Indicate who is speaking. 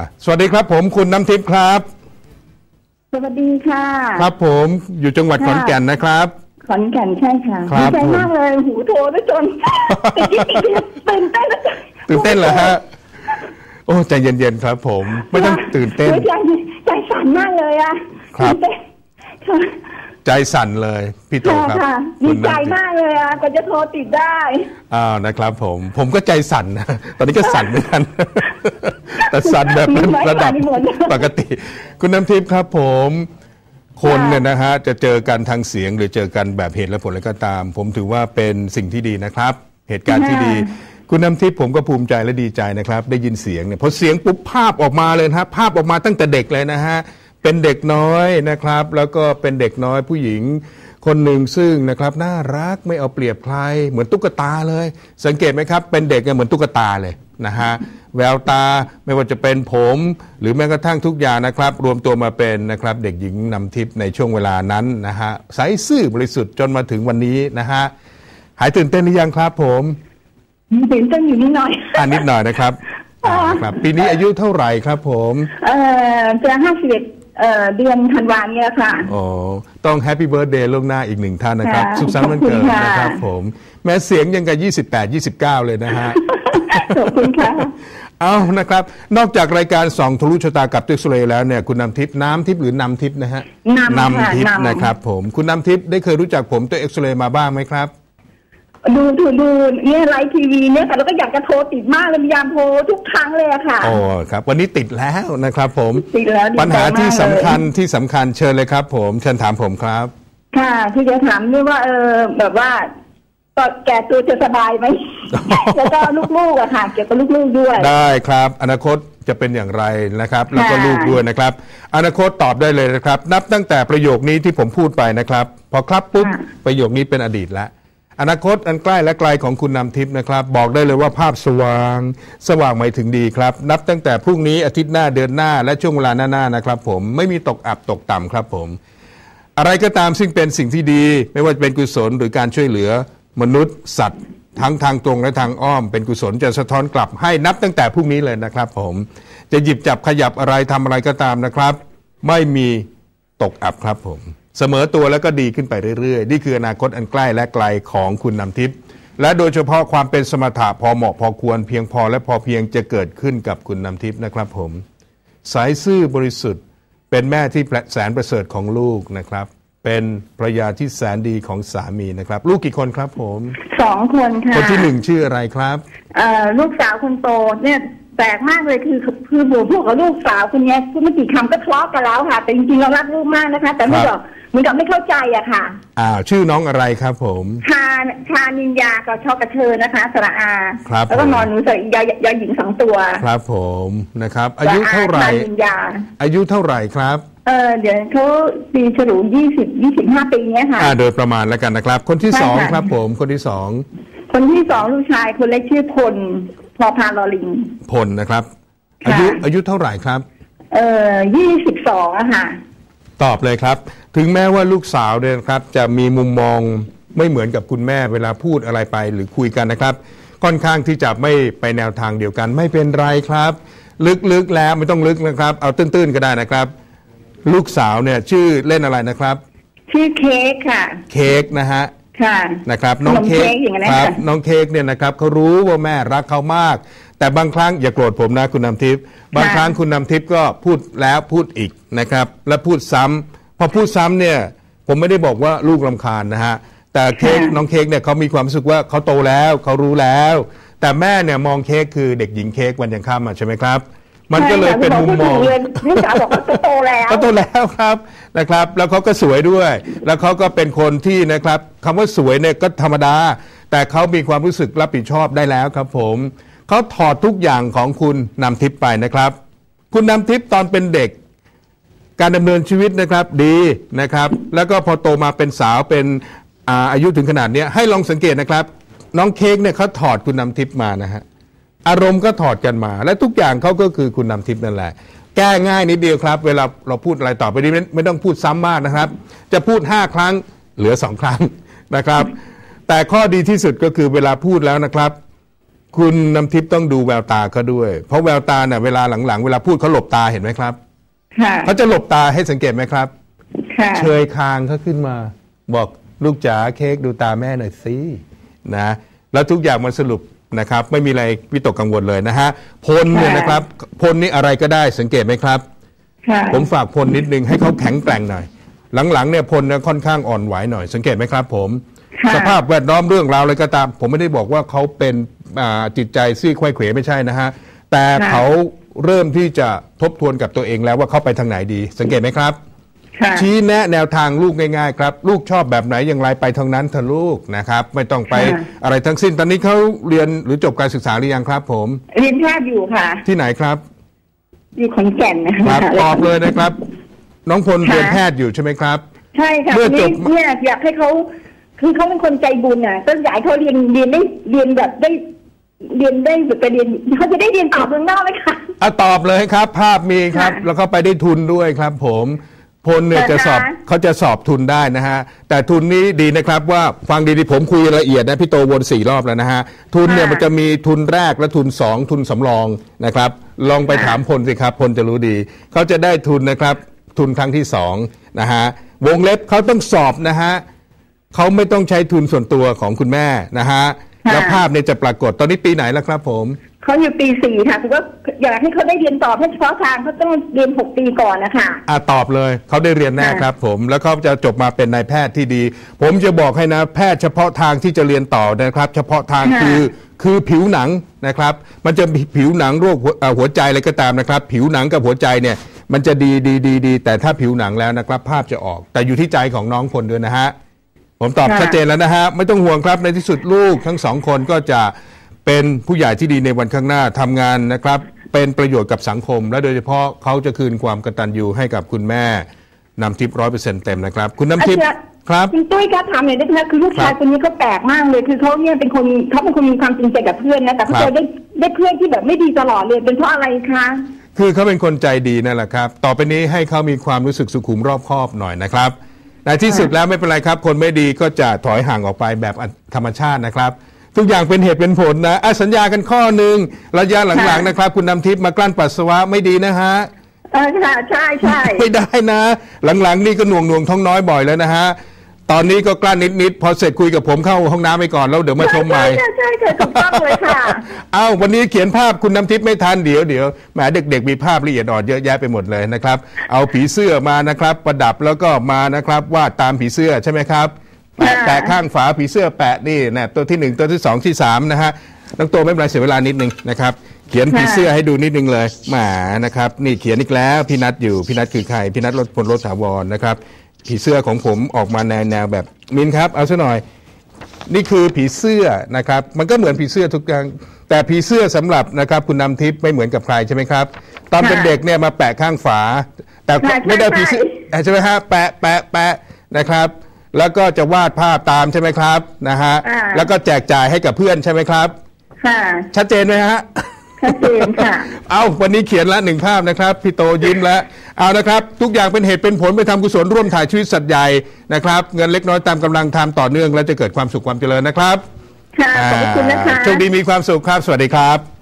Speaker 1: อะสวัสดีครับผมคุณน้ำทิพย์ครับ
Speaker 2: สวัสดีค่ะ
Speaker 1: ครับผมอยู่จังหวัดขอนแก่นนะครับ
Speaker 2: ขอนแก่นใช่ค่ะ
Speaker 1: ครั
Speaker 2: ดี
Speaker 1: บ
Speaker 2: ใจมากเลยหูโทรไปจนตื่นเต้นตื่นเต้น
Speaker 1: ตื่นเต้นเหรอฮะโอ้ใจเย็นๆครับ ผมไม่ต้องตื่นเต้น
Speaker 2: ใจใจสั่นมากเลยอะ
Speaker 1: ครับ
Speaker 2: ตื่นเต้นค่ะ
Speaker 1: ใจสั่นเลย พี่โต
Speaker 2: ค่ะ
Speaker 1: ครับ
Speaker 2: ค่ะ
Speaker 1: คุ
Speaker 2: ดี
Speaker 1: ณ
Speaker 2: ใจ
Speaker 1: น้ำทิพย์
Speaker 2: มากเลยอะก็จะโทรติดได้
Speaker 1: อ้าวนะครับผม ผมก็ใจสั่นนะตอนนี้ก็สั่นเหมือนกัน แต่สั่นแบบระดับปกติ คุณน้ำทิพย์ครับผมคนเนี่ยนะฮะจะเจอกันทางเสียงหรือเจอกันแบบเหตุและผลอะไรก็ตาม ผมถือว่าเป็นสิ่งที่ดีนะครับ เหตุการณ์ที่ดี คุณน้ำทิพย์ผมก็ภูมิใจและดีใจนะครับ ได้ยินเสียงเนี่ยพอเสียงปุ๊บภาพออกมาเลยนะฮะภาพออกมาตั้งแต่เด็กเลยนะฮะ เป็นเด็กน้อยนะครับ แล้วก็เป็นเด็กน้อยผู้หญิงคนหนึ่งซึ่งนะครับน่ารักไม่เอาเปรียบใครเหมือนตุ๊กตาเลย สังเกตไหมครับเป็นเด็กเนี่ยเหมือนตุ๊กตาเลยนะฮะแววตาไม่ว่าจะเป็นผม หรือแม้กระทั่งทุกอย่างนะครับ รวมตัวมาเป็นนะครับเด็กหญิงนำทิพย์ในช่วงเวลานั้นนะฮะใสซื่อบริสุทธิ์จนมาถึงวันนี้นะฮะหายตื่นเต้นหรือยังครับผม
Speaker 2: ตื่นเต้นอยู่นิดหน่อย
Speaker 1: อ่านิดหน่อยนะครับอ่าครับ ปีนี้อายุเท่าไหร่ครับผม
Speaker 2: เอ่อจะห้าสิบเอ็ด เอ่อเดือนธันวาเนี่ยค่ะ
Speaker 1: โอ้ต้องแฮปปี้เบิร์ดเดย์ล่วงหน้าอีกหนึ่งท่านนะครับ
Speaker 2: ค่ะ
Speaker 1: สุขสันต์วันเกิด
Speaker 2: ขอบคุณค่ะ
Speaker 1: นะครับผม แม้เสียงยังกับ 28 29 เลยนะฮะ
Speaker 2: ขอบคุณค่ะ
Speaker 1: เอานะครับ นอกจากรายการส่องทะลุชะตากับเต็กซ์เรย์แล้วเนี่ยคุณนำทิพย์น้ำทิพย์หรือนำทิพย์นะฮะ
Speaker 2: นำค่ะ
Speaker 1: ทิพย์
Speaker 2: นำ
Speaker 1: นะครับผม คุณนำทิพย์ได้เคยรู้จักผมตัวเอ็กซเรย์มาบ้างไหมครับ
Speaker 2: ดูดูดูเนี่ยไลฟ์ทีวีเนี่ยค่ะแล้วก็อยากจะโทรติดมากเลยพยายามโทรทุกครั้งเลยอะค่ะ
Speaker 1: โอ้ครับวันนี้ติดแล้วนะครับ ผม
Speaker 2: ติดแล้วดีใจ
Speaker 1: ปัญหาที่
Speaker 2: มากเลย
Speaker 1: สำคัญที่สำคัญเชิญเลยครับ ผมเชิญถามผมครับ
Speaker 2: ค่ะคือจะถามด้วยว่าเออแบบว่าตอนแก่ตัวจะสบายไหมแล้วก็ลูกๆอะค่ะเกี่ยวกับลูกๆด้วย
Speaker 1: ได้ครับ อนาคตจะเป็นอย่างไรนะครับ แล้วก็
Speaker 2: ค่ะ
Speaker 1: ลูกด้วยนะครับ อนาคตตอบได้เลยนะครับ นับตั้งแต่ประโยคนี้ที่ผมพูดไปนะครับ พอครับปุ๊บ
Speaker 2: ค่ะ
Speaker 1: ประโยคนี้เป็นอดีตแล้ว อนาคตอันใกล้และไกลของคุณนำทิพย์นะครับ บอกได้เลยว่าภาพสว่าง สว่างหมายถึงดีครับ นับตั้งแต่พรุ่งนี้อาทิตย์หน้าเดือนหน้าและช่วงเวลาหน้าๆนะครับ ผมไม่มีตกอับตกต่ำครับผม อะไรก็ตามซึ่งเป็นสิ่งที่ดี ไม่ว่าจะเป็นกุศลหรือการช่วยเหลือมนุษย์ สัตว์ ทั้งทางตรงและทางอ้อม เป็นกุศลจะสะท้อนกลับให้นับตั้งแต่พรุ่งนี้เลยนะครับ ผมจะหยิบจับขยับอะไรทำอะไรก็ตามนะครับ ไม่มีตกอับครับผม เสมอตัวแล้วก็ดีขึ้นไปเรื่อยๆ นี่คืออนาคตอันใกล้และไกลของคุณนำทิพย์และโดยเฉพาะความเป็นสมถะพอเหมาะพอควรเพียงพอและพอเพียงจะเกิดขึ้นกับคุณนำทิพย์นะครับผม สายซื่อบริสุทธิ์ เป็นแม่ที่แสนประเสริฐของลูกนะครับ เป็นภรรยาที่แสนดีของสามีนะครับ ลูกกี่คนครับผม
Speaker 2: สองคนค่ะ
Speaker 1: คนที่หนึ่งชื่ออะไรครับ
Speaker 2: เอ่อลูกสาวคนโตเนี่ยแปลกมากเลยคือคือบูพวกกับลูกสาวคนเนี้ยพูดไม่กี่คำก็ทะเลาะกันแล้วค่ะ แต่จริงๆเรารักลูกมากนะคะ แต่ไม่
Speaker 1: ครับ
Speaker 2: บอก เหมือนกับไม่เข้าใจอะค่ะ
Speaker 1: อ้าวชื่อน้องอะไรครับผม
Speaker 2: ชาชานินยากับชอกระเชอนะคะสระอา
Speaker 1: ครับ
Speaker 2: แล้วก็
Speaker 1: ผม
Speaker 2: นอนหนูใส่ยายาหญิงสองตัว
Speaker 1: ครับผมนะครับ อายุเท่าไหร่
Speaker 2: ชานินยา
Speaker 1: อายุเท่าไหร่ครับ
Speaker 2: เออเดี๋ยวเขาปีฉลูยี่สิบยี่สิบห้าปีเนี้ยค่ะ
Speaker 1: อ่า โดยประมาณแล้วกันนะครับ คนที่
Speaker 2: ใช่
Speaker 1: สอง
Speaker 2: ค่ะ
Speaker 1: ครับผม คนที่สอง
Speaker 2: คนที่สองลูกชายคนเล็กชื่อพลพอพานลอลิง
Speaker 1: พลนะครับ
Speaker 2: ค่ะ
Speaker 1: อายุอายุเท่าไหร่ครับ
Speaker 2: เอ่อยี่สิบสองอะค่ะ
Speaker 1: ตอบเลยครับ ถึงแม้ว่าลูกสาวเนี่ยนะครับจะมีมุมมองไม่เหมือนกับคุณแม่เวลาพูดอะไรไปหรือคุยกันนะครับ ค่อนข้างที่จะไม่ไปแนวทางเดียวกัน ไม่เป็นไรครับ ลึกๆแล้วไม่ต้องลึกนะครับ เอาตื้นๆก็ได้นะครับ ลูกสาวเนี่ยชื่อเล่นอะไรนะครับ
Speaker 2: ชื่อเค้กค่ะ
Speaker 1: เค้กนะฮะ
Speaker 2: ค่ะ
Speaker 1: นะครับน้อง
Speaker 2: ขนม
Speaker 1: เค้
Speaker 2: เค้
Speaker 1: ก
Speaker 2: กอย่างนั้น
Speaker 1: ค
Speaker 2: นะ
Speaker 1: รับ
Speaker 2: คะ
Speaker 1: น้องเค้กเนี่ยนะครับเขารู้ว่าแม่รักเขามาก แต่บางครั้งอย่าโกรธผมนะคุณนำทิพย์บางครั้งคุณนำทิพย์ก็พูดแล้วพูดอีกนะครับ และพูดซ้ำพอพูดซ้ำเนี่ย ผมไม่ได้บอกว่าลูกลำคาญนะฮะ แต่เค้กน้องเค้กเนี่ยเขามีความรู้สึกว่าเขาโตแล้วเขารู้แล้ว แต่แม่เนี่ยมองเค้กคือเด็กหญิงเค้กวันยังข้ามมาใช่ไหมครับ มันก็เลยเป็นมุมมอง
Speaker 2: ใช่ค่ะลูกสาวบอกว่าโตแล้ว
Speaker 1: เขาโตแล้วครับนะครับ แล้วเขาก็สวยด้วย แล้วเขาก็เป็นคนที่นะครับคำว่าสวยเนี่ยก็ธรรมดา แต่เขามีความรู้สึกรับผิดชอบได้แล้วครับผม เขาถอดทุกอย่างของคุณนำทิพย์ไปนะครับ คุณนำทิพย์ตอนเป็นเด็ก การดำเนินชีวิตนะครับดีนะครับ แล้วก็พอโตมาเป็นสาวเป็นอาอายุถึงขนาดนี้ให้ลองสังเกตนะครับ น้องเค้กเนี่ยเขาถอดคุณนำทิพย์มานะฮะอารมณ์ก็ถอดกันมา และทุกอย่างเขาก็คือคุณนำทิพย์นั่นแหละแก้ง่ายนิดเดียวครับ เวลาเราพูดอะไรต่อไปนี้ไม่ไม่ต้องพูดซ้ำมากนะครับ จะพูด 5 ครั้งเหลือ 2 ครั้งนะครับ แต่ข้อดีที่สุดก็คือเวลาพูดแล้วนะครับ คุณน้ำทิพย์ต้องดูแววตาเขาด้วย เพราะแววตาเนี่ยเวลาหลังๆ เวลาพูดเขาหลบตาเห็นไหมครับ
Speaker 2: ค่ะ
Speaker 1: เขาจะหลบตาให้สังเกตไหมครับ
Speaker 2: ค่ะ
Speaker 1: เชยคางเขาขึ้นมา บอกลูกจ๋าเค้กดูตาแม่หน่อยสินะแล้วทุกอย่างมันสรุปนะครับ ไม่มีอะไรวิตกกังวลเลยนะฮะพลเนี่ยนะครับพลนี่อะไรก็ได้สังเกตไหมครับ
Speaker 2: ค่ะ
Speaker 1: ผมฝากพลนิดนึงให้เขาแข็งแกร่งหน่อย หลังๆเนี่ยพลเนี่ยค่อนข้างอ่อนไหวหน่อย สังเกตไหมครับ ผม
Speaker 2: ค่ะ
Speaker 1: สภาพแวดล้อมเรื่องราวอะไรก็ตาม ผมไม่ได้บอกว่าเขาเป็นอ่า จิตใจซี่ควายเขวไม่ใช่นะฮะ แต่เขาเริ่มที่จะทบทวนกับตัวเองแล้วว่าเขาไปทางไหนดี สังเกตไหมครับ
Speaker 2: ค่ะ
Speaker 1: ชี้แนะแนวทางลูกง่ายๆ ครับ ลูกชอบแบบไหนอย่างไรไปทางนั้นเถอะลูกนะครับ ไม่ต้องไป
Speaker 2: ค่ะ
Speaker 1: อะไรทั้งสิ้นตอนนี้เขาเรียนหรือจบการศึกษาหรือยังครับผม
Speaker 2: เรียนแพทย์อยู่ค่ะ
Speaker 1: ที่ไหนครับ
Speaker 2: อยู่ขอนแก่นนะ
Speaker 1: ค
Speaker 2: คะ
Speaker 1: รับตอบเลยนะครับ น้องพล
Speaker 2: ค่ะ
Speaker 1: เรียนแพทย์อยู่ใช่ไหมครับ
Speaker 2: ใช่ค่ะ
Speaker 1: เมื่อจ
Speaker 2: นี่
Speaker 1: บ
Speaker 2: เนี่ยอยากให้เขาคือเขาเป็นคนใจบุญอะก็อยากให้เขาเรียนเรียนได้เรียนแบบได้ เรียนได้แบบไปเรียนเขาจะได้เรียนต่อเมืองนอกไหมคะ
Speaker 1: อะตอบเลยครับ ภาพมีครับ
Speaker 2: ค่ะ
Speaker 1: แล้วก็ไปได้ทุนด้วยครับผมพลเนี่ย
Speaker 2: เหรอ
Speaker 1: จะสอบ
Speaker 2: คะ
Speaker 1: เขาจะสอบทุนได้นะฮะ แต่ทุนนี้ดีนะครับว่าฟังดีๆผมคุยละเอียดนะพี่โตวนสี่รอบแล้วนะฮะ ทุนเนี่ยมันจะมีทุนแรกและทุนสองทุนสำรองนะครับ ลองไปถามพลสิครับพลจะรู้ดีเขาจะได้ทุนนะครับ ทุนครั้งที่สองนะฮะวงเล็บเขาต้องสอบนะฮะเขาไม่ต้องใช้ทุนส่วนตัวของคุณแม่นะฮะ
Speaker 2: ค่ะ
Speaker 1: แล้วภาพเนี่ยจะปรากฏตอนนี้ปีไหนแล้วครับผม
Speaker 2: เขาอยู่ปีสี่ค่ะคือว่าอยากให้เขาได้เรียนต่อเพราะเฉพาะทางเขาต้องเรียนหกปีก่อนนะคะ
Speaker 1: อ่าตอบเลยเขาได้เรียนแน่
Speaker 2: ค่ะ
Speaker 1: ครับผมแล้วเขาจะจบมาเป็นนายแพทย์ที่ดี ผมจะบอกให้นะแพทย์เฉพาะทางที่จะเรียนต่อนะครับ เฉพาะทาง
Speaker 2: ค่ะ
Speaker 1: คือคือผิวหนังนะครับ มันจะมีผิวหนังโรคหัวเอ่อหัวใจอะไรก็ตามนะครับ ผิวหนังกับหัวใจเนี่ย มันจะดีดีดีดีแต่ถ้าผิวหนังแล้วนะครับ ภาพจะออก แต่อยู่ที่ใจของน้องคนด้วยนะฮะ ผมตอบ
Speaker 2: ค่ะ
Speaker 1: ชัดเจนแล้วนะฮะ ไม่ต้องห่วงครับในที่สุดลูกทั้งสองคนก็จะเป็นผู้ใหญ่ที่ดีในวันข้างหน้าทำงานนะครับ เป็นประโยชน์กับสังคม และโดยเฉพาะเขาจะคืนความกตัญญูให้กับคุณแม่นำทิพย์ร้อยเปอร์เซ็นต์เต็มนะครับ คุณน้ำทิพย์
Speaker 2: อาจารย์
Speaker 1: ครับ
Speaker 2: คุณตุ้ยคะถามหน่อยได้ไหมคะคือลูกชาย
Speaker 1: ครับ
Speaker 2: คนนี้เขาแปลกมากเลย คือเขาเนี่ยเป็นคนเขาเป็นคนมีความจริงใจกับเพื่อนนะแต่เขา
Speaker 1: ครับ
Speaker 2: เจอได้ได้เพื่อนที่แบบไม่ดีตลอดเลยเป็นเพราะอะไรคะ
Speaker 1: คือเขาเป็นคนใจดีนั่นแหละครับ ต่อไปนี้ให้เขามีความรู้สึกสุขุมรอบคอบหน่อยนะครับ ในที่สุดแล้วไม่เป็นไรครับ คนไม่ดีก็จะถอยห่างออกไปแบบธรรมชาตินะครับ ทุกอย่างเป็นเหตุเป็นผลนะอะสัญญากันข้อหนึ่งระยะหลัง
Speaker 2: ค่ะ
Speaker 1: ๆนะครับ คุณนำทิพย์มากลั้นปัสสาวะไม่ดีนะฮะ
Speaker 2: เออค่ะใช่ใช่
Speaker 1: ไม่ได้นะ หลังๆนี่ก็หน่วงหน่วงๆท้องน้อยบ่อยแล้วนะฮะ ตอนนี้ก็กลั้นนิดๆพอเสร็จคุยกับผมเข้าห้องน้ำไปก่อนแล้วเดี๋ยวมาชมใหม่
Speaker 2: ใช่ใช่ใช่ถูกต้องเลยค่ะ
Speaker 1: เอ้าวันนี้เขียนภาพคุณน้ำทิพย์ไม่ทันเดี๋ยวเดี๋ยวแหมเด็ก ๆ มีภาพละเอียดอ่อนเยอะแยะไปหมดเลยนะครับ เอาผีเสื้อมานะครับ ประดับแล้วก็มานะครับวาดตามผีเสื้อใช่ไหมครับแปะ
Speaker 2: ค่ะ
Speaker 1: แปะข้างฝาผีเสื้อแปะนี่นะตัวที่หนึ่งตัวที่สองที่สามนะฮะน้องตัวไม่เป็นไรเสียเวลานิดนึงนะครับเขียนผีเสื้อให้ดูนิดนึงเลยแหมนะครับ นี่เขียนอีกแล้วพี่นัทอยู่พี่นัทคือใครพี่นัทรถพลรถถาวรนะครับ ผีเสื้อของผมออกมาแนวแนวแบบมินครับเอาซะหน่อย นี่คือผีเสื้อนะครับ มันก็เหมือนผีเสื้อทุกอย่างแต่ผีเสื้อสำหรับนะครับคุณนำทิพย์ไม่เหมือนกับใครใช่ไหมครับ ตอนเป็น
Speaker 2: ค่ะ
Speaker 1: เด็กเนี่ยมาแปะข้างฝา แต่
Speaker 2: ใช่
Speaker 1: ไม่ได้
Speaker 2: ใช่
Speaker 1: ผีเสื้อเอ่อใช่ไหมฮะแปะแปะแปะนะครับ แล้วก็จะวาดภาพตามใช่ไหมครับนะฮะ
Speaker 2: อ่า
Speaker 1: แล้วก็แจกจ่ายให้กับเพื่อนใช่ไหมครับ
Speaker 2: ค่ะ
Speaker 1: ชัดเจนไหมฮะ
Speaker 2: ชัดเจนค่ะ
Speaker 1: เอาวันนี้เขียนละหนึ่งภาพนะครับ พี่โตยิ้มแล้วเอานะครับ ทุกอย่างเป็นเหตุเป็นผลไปทำกุศลร่วมถ่ายชีวิตสัตว์ใหญ่นะครับ เงินเล็กน้อยตามกำลังทำต่อเนื่อง และจะเกิดความสุขความเจริญนะครับ
Speaker 2: ค่ะขอบพระคุณนะคะ
Speaker 1: อ่าโชคดีมีความสุขครับ สวัสดีครับ